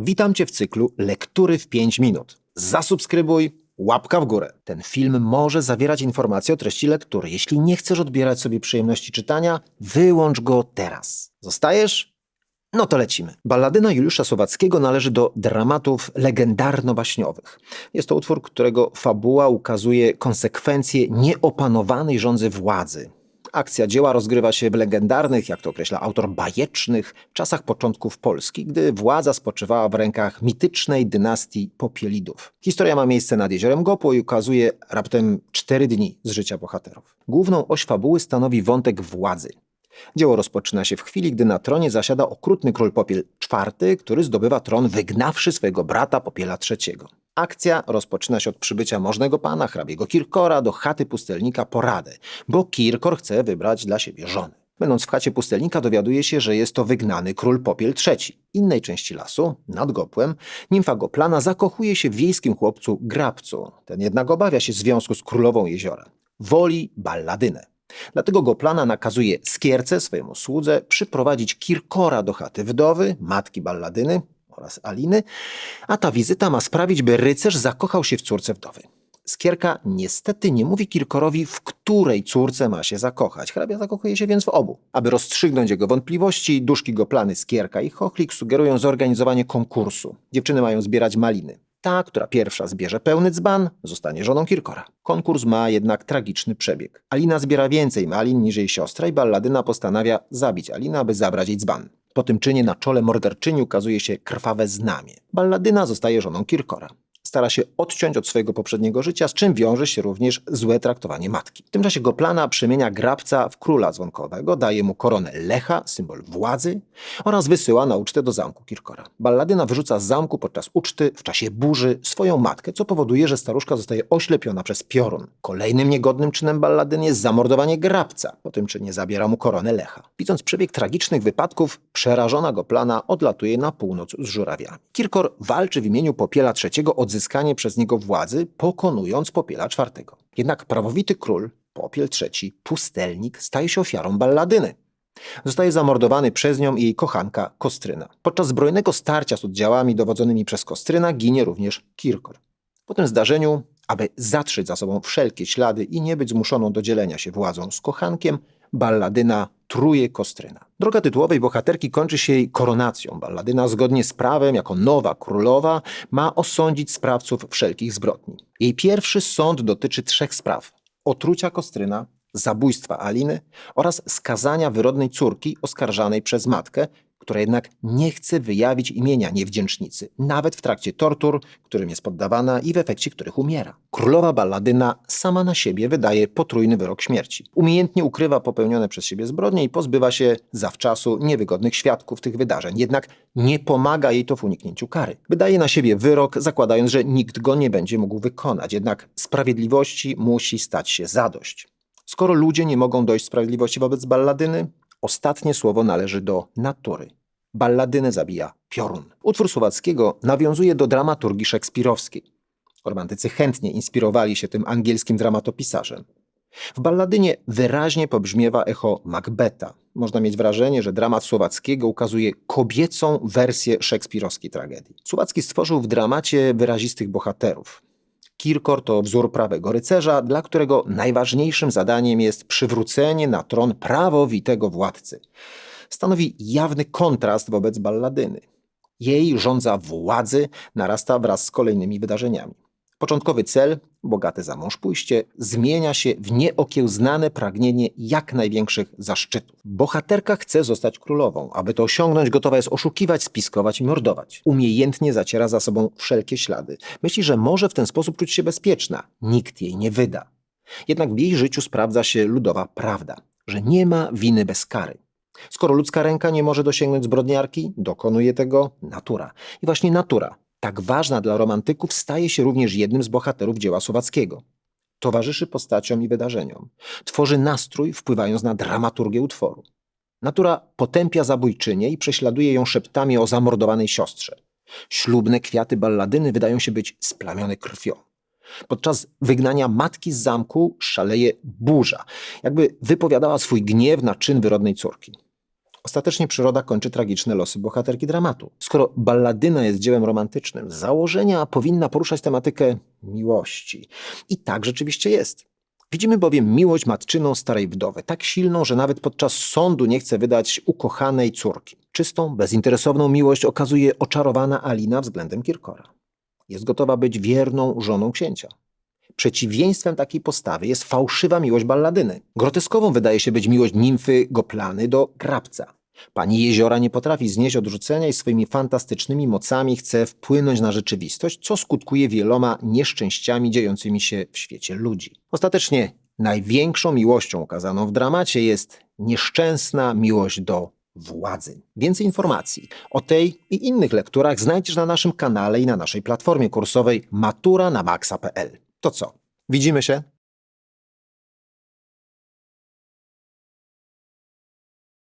Witam Cię w cyklu Lektury w 5 minut. Zasubskrybuj, łapka w górę. Ten film może zawierać informacje o treści lektury. Jeśli nie chcesz odbierać sobie przyjemności czytania, wyłącz go teraz. Zostajesz? No to lecimy. Balladyna Juliusza Słowackiego należy do dramatów legendarno-baśniowych. Jest to utwór, którego fabuła ukazuje konsekwencje nieopanowanej rządzy władzy. Akcja dzieła rozgrywa się w legendarnych, jak to określa autor, bajecznych czasach początków Polski, gdy władza spoczywała w rękach mitycznej dynastii Popielidów. Historia ma miejsce nad jeziorem Gopo i ukazuje raptem cztery dni z życia bohaterów. Główną oś fabuły stanowi wątek władzy. Dzieło rozpoczyna się w chwili, gdy na tronie zasiada okrutny król Popiel IV, który zdobywa tron wygnawszy swojego brata Popiela III. Akcja rozpoczyna się od przybycia możnego pana, hrabiego Kirkora, do chaty pustelnika Poradę, bo Kirkor chce wybrać dla siebie żonę. Będąc w chacie pustelnika dowiaduje się, że jest to wygnany król Popiel III. Innej części lasu, nad Gopłem, nimfa Goplana zakochuje się w wiejskim chłopcu Grabcu. Ten jednak obawia się związku z królową jeziora. Woli balladynę. Dlatego Goplana nakazuje skierce swojemu słudze przyprowadzić Kirkora do chaty wdowy, matki balladyny oraz Aliny, a ta wizyta ma sprawić, by rycerz zakochał się w córce wdowy. Skierka niestety nie mówi Kirkorowi, w której córce ma się zakochać. Hrabia zakochuje się więc w obu. Aby rozstrzygnąć jego wątpliwości, duszki Goplany Skierka i Chochlik sugerują zorganizowanie konkursu. Dziewczyny mają zbierać maliny. Ta, która pierwsza zbierze pełny dzban, zostanie żoną Kirkora. Konkurs ma jednak tragiczny przebieg. Alina zbiera więcej malin niż jej siostra i balladyna postanawia zabić Alinę, aby zabrać jej dzban. Po tym czynie na czole morderczyni ukazuje się krwawe znamie. Balladyna zostaje żoną Kirkora. Stara się odciąć od swojego poprzedniego życia, z czym wiąże się również złe traktowanie matki. W tym czasie Goplana przemienia grabca w króla dzwonkowego, daje mu koronę Lecha, symbol władzy, oraz wysyła na ucztę do zamku Kirkora. Balladyna wyrzuca z zamku podczas uczty w czasie burzy swoją matkę, co powoduje, że staruszka zostaje oślepiona przez piorun. Kolejnym niegodnym czynem balladyny jest zamordowanie grabca. Po tym czynie zabiera mu koronę Lecha. Widząc przebieg tragicznych wypadków, przerażona Goplana odlatuje na północ z żurawiami. Kirkor walczy w imieniu Popiela III o odzyskanie przez niego władzy, pokonując Popiela IV. Jednak prawowity król, Popiel III, pustelnik, staje się ofiarą balladyny. Zostaje zamordowany przez nią i jej kochanka Kostryna. Podczas zbrojnego starcia z oddziałami dowodzonymi przez Kostryna ginie również Kirkor. Po tym zdarzeniu, aby zatrzeć za sobą wszelkie ślady i nie być zmuszoną do dzielenia się władzą z kochankiem, balladyna truje Kostryna. Droga tytułowej bohaterki kończy się jej koronacją. Balladyna zgodnie z prawem, jako nowa królowa, ma osądzić sprawców wszelkich zbrodni. Jej pierwszy sąd dotyczy trzech spraw. Otrucia Kostryna, zabójstwa Aliny oraz skazania wyrodnej córki oskarżanej przez matkę, która jednak nie chce wyjawić imienia niewdzięcznicy, nawet w trakcie tortur, którym jest poddawana i w efekcie których umiera. Królowa balladyna sama na siebie wydaje potrójny wyrok śmierci. Umiejętnie ukrywa popełnione przez siebie zbrodnie i pozbywa się zawczasu niewygodnych świadków tych wydarzeń, jednak nie pomaga jej to w uniknięciu kary. Wydaje na siebie wyrok, zakładając, że nikt go nie będzie mógł wykonać, jednak sprawiedliwości musi stać się zadość. Skoro ludzie nie mogą dojść sprawiedliwości wobec balladyny, ostatnie słowo należy do natury. Balladynę zabija piorun. Utwór Słowackiego nawiązuje do dramaturgii szekspirowskiej. Romantycy chętnie inspirowali się tym angielskim dramatopisarzem. W balladynie wyraźnie pobrzmiewa echo Macbeta. Można mieć wrażenie, że dramat Słowackiego ukazuje kobiecą wersję szekspirowskiej tragedii. Słowacki stworzył w dramacie wyrazistych bohaterów. Kirkor to wzór prawego rycerza, dla którego najważniejszym zadaniem jest przywrócenie na tron prawowitego władcy. Stanowi jawny kontrast wobec balladyny. Jej rządza władzy narasta wraz z kolejnymi wydarzeniami. Początkowy cel, bogate za mąż pójście, zmienia się w nieokiełznane pragnienie jak największych zaszczytów. Bohaterka chce zostać królową. Aby to osiągnąć, gotowa jest oszukiwać, spiskować i mordować. Umiejętnie zaciera za sobą wszelkie ślady. Myśli, że może w ten sposób czuć się bezpieczna. Nikt jej nie wyda. Jednak w jej życiu sprawdza się ludowa prawda, że nie ma winy bez kary. Skoro ludzka ręka nie może dosięgnąć zbrodniarki, dokonuje tego natura. I właśnie natura tak ważna dla romantyków, staje się również jednym z bohaterów dzieła Słowackiego. Towarzyszy postaciom i wydarzeniom. Tworzy nastrój, wpływając na dramaturgię utworu. Natura potępia zabójczynię i prześladuje ją szeptami o zamordowanej siostrze. Ślubne kwiaty balladyny wydają się być splamione krwią. Podczas wygnania matki z zamku szaleje burza, jakby wypowiadała swój gniew na czyn wyrodnej córki. Ostatecznie przyroda kończy tragiczne losy bohaterki dramatu. Skoro balladyna jest dziełem romantycznym, z założenia powinna poruszać tematykę miłości. I tak rzeczywiście jest. Widzimy bowiem miłość matczyną starej wdowy, tak silną, że nawet podczas sądu nie chce wydać ukochanej córki. Czystą, bezinteresowną miłość okazuje oczarowana Alina względem Kirkora. Jest gotowa być wierną żoną księcia. Przeciwieństwem takiej postawy jest fałszywa miłość balladyny. Groteskową wydaje się być miłość nimfy Goplany do Grabca. Pani Jeziora nie potrafi znieść odrzucenia i swoimi fantastycznymi mocami chce wpłynąć na rzeczywistość, co skutkuje wieloma nieszczęściami dziejącymi się w świecie ludzi. Ostatecznie największą miłością okazaną w dramacie jest nieszczęsna miłość do władzy. Więcej informacji o tej i innych lekturach znajdziesz na naszym kanale i na naszej platformie kursowej matura na maxa.pl. To co? Widzimy się?